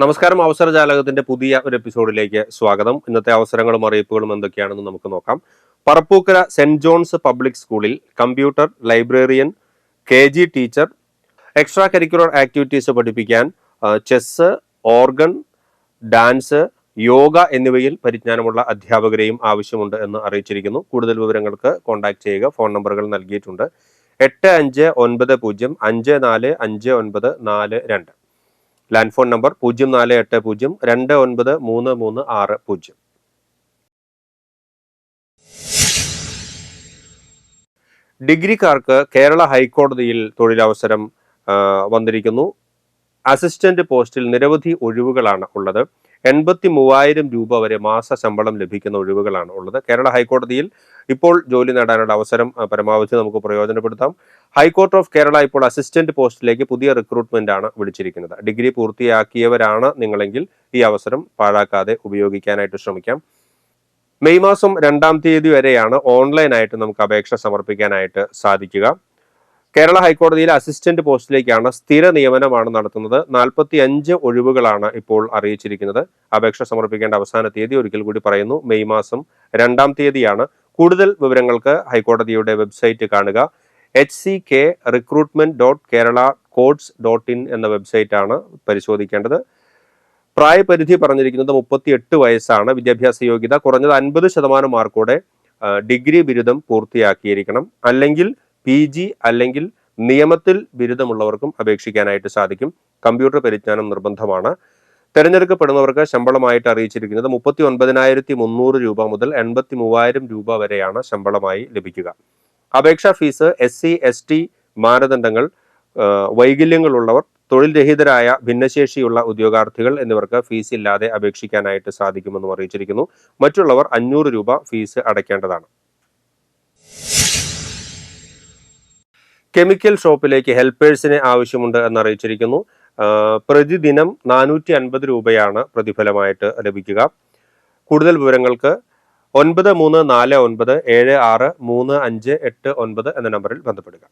നമസ്കാരം അവസരജാലകത്തിന്റെ പുതിയ ഒരു എപ്പിസോഡിലേക്ക് സ്വാഗതം. ഇന്നത്തെ അവസരങ്ങളും അറിയിപ്പുകളും എന്തൊക്കെയാണെന്ന് നമുക്ക് നോക്കാം. പറപ്പൂക്കര സെന്റ് ജോൺസ് പബ്ലിക് സ്കൂളിൽ computer librarian K G teacher extra curricular activities പഠിപ്പിക്കാൻ ചെസ് ഓർഗൺ ഡാൻസ് യോഗ എന്നിവയിൽ പരിജ്ഞാനമുള്ള അധ്യാപകരെയും ആവശ്യമുണ്ട് എന്ന് അറിയിച്ചിരിക്കുന്നു. കൂടുതൽ വിവരങ്ങൾക്ക് കോൺടാക്ട് ചെയ്യുക. ഫോൺ നമ്പറുകൾ നൽകിയിട്ടുണ്ട്. എട്ട് അഞ്ച് ഒൻപത് പൂജ്യം അഞ്ച് നാല് അഞ്ച് ഒൻപത് നാല് രണ്ട്. ലാൻഡ് ഫോൺ നമ്പർ പൂജ്യം നാല് എട്ട് പൂജ്യം രണ്ട് ഒൻപത് മൂന്ന് മൂന്ന് ആറ് പൂജ്യം. ഡിഗ്രിക്കാർക്ക് കേരള ഹൈക്കോടതിയിൽ തൊഴിലവസരം വന്നിരിക്കുന്നു. അസിസ്റ്റന്റ് പോസ്റ്റിൽ നിരവധി ഒഴിവുകളാണ് ഉള്ളത്. എൺപത്തി മൂവായിരം രൂപ വരെ മാസ ശമ്പളം ലഭിക്കുന്ന ഒഴിവുകളാണ് ഉള്ളത്. കേരള ഹൈക്കോടതിയിൽ ഇപ്പോൾ ജോലി നേടാനുള്ള അവസരം പരമാവധി നമുക്ക് പ്രയോജനപ്പെടുത്താം. ഹൈക്കോർട്ട് ഓഫ് കേരള ഇപ്പോൾ അസിസ്റ്റന്റ് പോസ്റ്റിലേക്ക് പുതിയ റിക്രൂട്ട്മെന്റ് ആണ് വിളിച്ചിരിക്കുന്നത്. ഡിഗ്രി പൂർത്തിയാക്കിയവരാണ് നിങ്ങളെങ്കിൽ ഈ അവസരം പാഴാക്കാതെ ഉപയോഗിക്കാനായിട്ട് ശ്രമിക്കാം. മെയ് മാസം രണ്ടാം തീയതി വരെയാണ് ഓൺലൈനായിട്ട് നമുക്ക് അപേക്ഷ സമർപ്പിക്കാനായിട്ട് സാധിക്കുക. കേരള ഹൈക്കോടതിയിലെ അസിസ്റ്റന്റ് പോസ്റ്റിലേക്കാണ് സ്ഥിര നിയമനമാണ് നടത്തുന്നത്. നാൽപ്പത്തി അഞ്ച് ഒഴിവുകളാണ് ഇപ്പോൾ അറിയിച്ചിരിക്കുന്നത്. അപേക്ഷ സമർപ്പിക്കേണ്ട അവസാന തീയതി ഒരിക്കൽ കൂടി പറയുന്നു. മെയ് മാസം രണ്ടാം തീയതിയാണ്. കൂടുതൽ വിവരങ്ങൾക്ക് ഹൈക്കോടതിയുടെ വെബ്സൈറ്റ് കാണുക. H C K recruitment dot Kerala courts dot in എന്ന വെബ്സൈറ്റാണ് പരിശോധിക്കേണ്ടത്. പ്രായപരിധി പറഞ്ഞിരിക്കുന്നത് മുപ്പത്തി എട്ട് വയസ്സാണ്. വിദ്യാഭ്യാസ യോഗ്യത കുറഞ്ഞത് അൻപത് ശതമാനം മാർക്കോടെ ഡിഗ്രി ബിരുദം പൂർത്തിയാക്കിയിരിക്കണം. അല്ലെങ്കിൽ പി ജി അല്ലെങ്കിൽ നിയമത്തിൽ ബിരുദമുള്ളവർക്കും അപേക്ഷിക്കാനായിട്ട് സാധിക്കും. കമ്പ്യൂട്ടർ പരിജ്ഞാനം നിർബന്ധമാണ്. തെരഞ്ഞെടുക്കപ്പെടുന്നവർക്ക് ശമ്പളമായിട്ട് അറിയിച്ചിരിക്കുന്നത് മുപ്പത്തി ഒൻപതിനായിരത്തി മുന്നൂറ് രൂപ മുതൽ എൺപത്തി മൂവായിരം രൂപ വരെയാണ് ശമ്പളമായി ലഭിക്കുക. അപേക്ഷാ fee S C S T മാനദണ്ഡങ്ങൾ വൈകല്യങ്ങളുള്ളവർ തൊഴിൽ രഹിതരായ ഭിന്നശേഷിയുള്ള ഉദ്യോഗാർത്ഥികൾ എന്നിവർക്ക് ഫീസ് ഇല്ലാതെ അപേക്ഷിക്കാനായിട്ട് സാധിക്കുമെന്നും അറിയിച്ചിരിക്കുന്നു. മറ്റുള്ളവർ അഞ്ഞൂറ് രൂപ ഫീസ് അടയ്ക്കേണ്ടതാണ്. കെമിക്കൽ ഷോപ്പിലേക്ക് ഹെൽപ്പേഴ്സിനെ ആവശ്യമുണ്ട് എന്ന് അറിയിച്ചിരിക്കുന്നു പ്രതിദിനം നാനൂറ്റി അൻപത് രൂപയാണ് പ്രതിഫലമായിട്ട് ലഭിക്കുക. കൂടുതൽ വിവരങ്ങൾക്ക് ഒൻപത് മൂന്ന് നാല് ഒൻപത് ഏഴ് ആറ് മൂന്ന് അഞ്ച് എട്ട് ഒൻപത് എന്ന നമ്പറിൽ ബന്ധപ്പെടുക.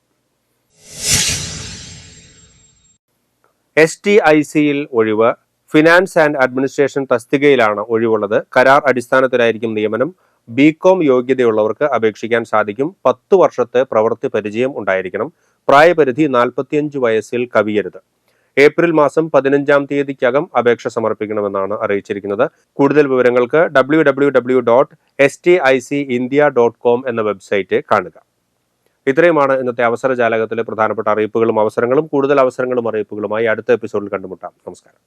എസ് ടി ഐ സിയിൽ ഒഴിവ്. ഫിനാൻസ് ആൻഡ് അഡ്മിനിസ്ട്രേഷൻ തസ്തികയിലാണ് ഒഴിവുള്ളത്. കരാർ അടിസ്ഥാനത്തിലായിരിക്കും നിയമനം. ബി കോം യോഗ്യതയുള്ളവർക്ക് അപേക്ഷിക്കാൻ സാധിക്കും. പത്ത് വർഷത്തെ പ്രവൃത്തി പരിചയം ഉണ്ടായിരിക്കണം. പ്രായപരിധി നാൽപ്പത്തിയഞ്ച് വയസ്സിൽ കവിയരുത്. ഏപ്രിൽ മാസം പതിനഞ്ചാം തീയതിക്കകം അപേക്ഷ സമർപ്പിക്കണമെന്നാണ് അറിയിച്ചിരിക്കുന്നത്. കൂടുതൽ വിവരങ്ങൾക്ക് W dot S T I C India dot com എന്ന വെബ്സൈറ്റ് കാണുക. ഇത്രയുമാണ് ഇന്നത്തെ അവസര ജാലകത്തിലെ പ്രധാനപ്പെട്ട അറിയിപ്പുകളും അവസരങ്ങളും. കൂടുതൽ അവസരങ്ങളും അറിയിപ്പുകളുമായി അടുത്ത എപ്പിസോഡിൽ കണ്ടുമുട്ടാം. നമസ്കാരം.